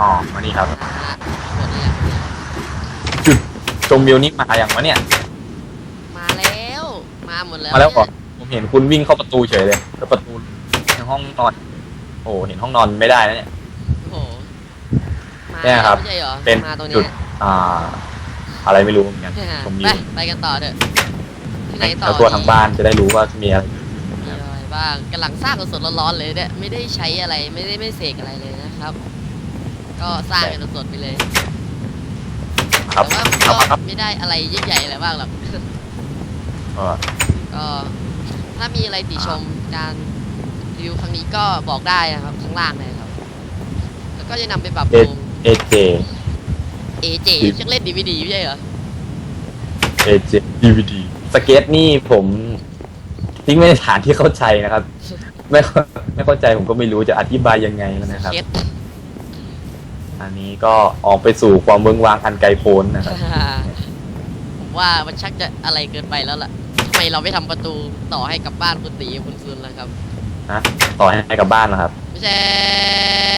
อ๋อมานี่ครับนะฮะหมดเลยอะจุดชมวิวนี่มาอย่างวะเนี่ย มาแล้ว มาหมดแล้วมาแล้วเหรอเนี่ยผมเห็นคุณวิ่งเข้าประตูเฉยเลยแล้วประตูในห้องนอน โอ้เห็นห้องนอนไม่ได้นะเนี่ย โอ้โหมาเนี่ยครับ ไม่ใช่เหรอเป็นมาตรงจุเนี้ดยอ่า อะไรไม่รู้เหมือนกันชมวิไปวไปกันต่อเถอะที่ไหนต่อแล้วตัวทางบ้านจะได้รู้ว่ามีอะไร มีอะไรบ้างกำลังสร้างสดๆร้อนๆเลยเนี่ยไม่ได้ใช้อะไรไม่ได้ไม่เสกอะไรเลยนะครับ ก็สร้างกันสดๆไปเลยครับแต่ว่าครับก็ครับไม่ได้อะไรยิ่งใหญ่อะไรบ้างหรอก เออ ก็ถ้ามีอะไรติชมการรีวิวครั้งนี้ก็บอกได้นะครับข้างล่างเลยครับ แล้วก็จะนำไปปรับปรุง เอเจ AJ ดียังเล่นดีไม่ดีไม่ใช่เหรอ เอเจดีวีดีสเก็ตนี่ผมทิ้งไว้ในฐานที่เข้าใจนะครับ ไม่เข้าไม่เข้าใจผมก็ไม่รู้จะอธิบายยังไงแล้วนะครับเคส อันนี้ก็ออกไปสู่ความเมืองวางอันไกลโพ้นนะครับ ผมว่ามันชักจะอะไรเกินไปแล้วล่ะทำไมเราไม่ทำประตูต่อให้กับบ้านคุณตีกับคุณซุนล่ะครับต่อให้กับบ้านนะครับ ไม่ใช่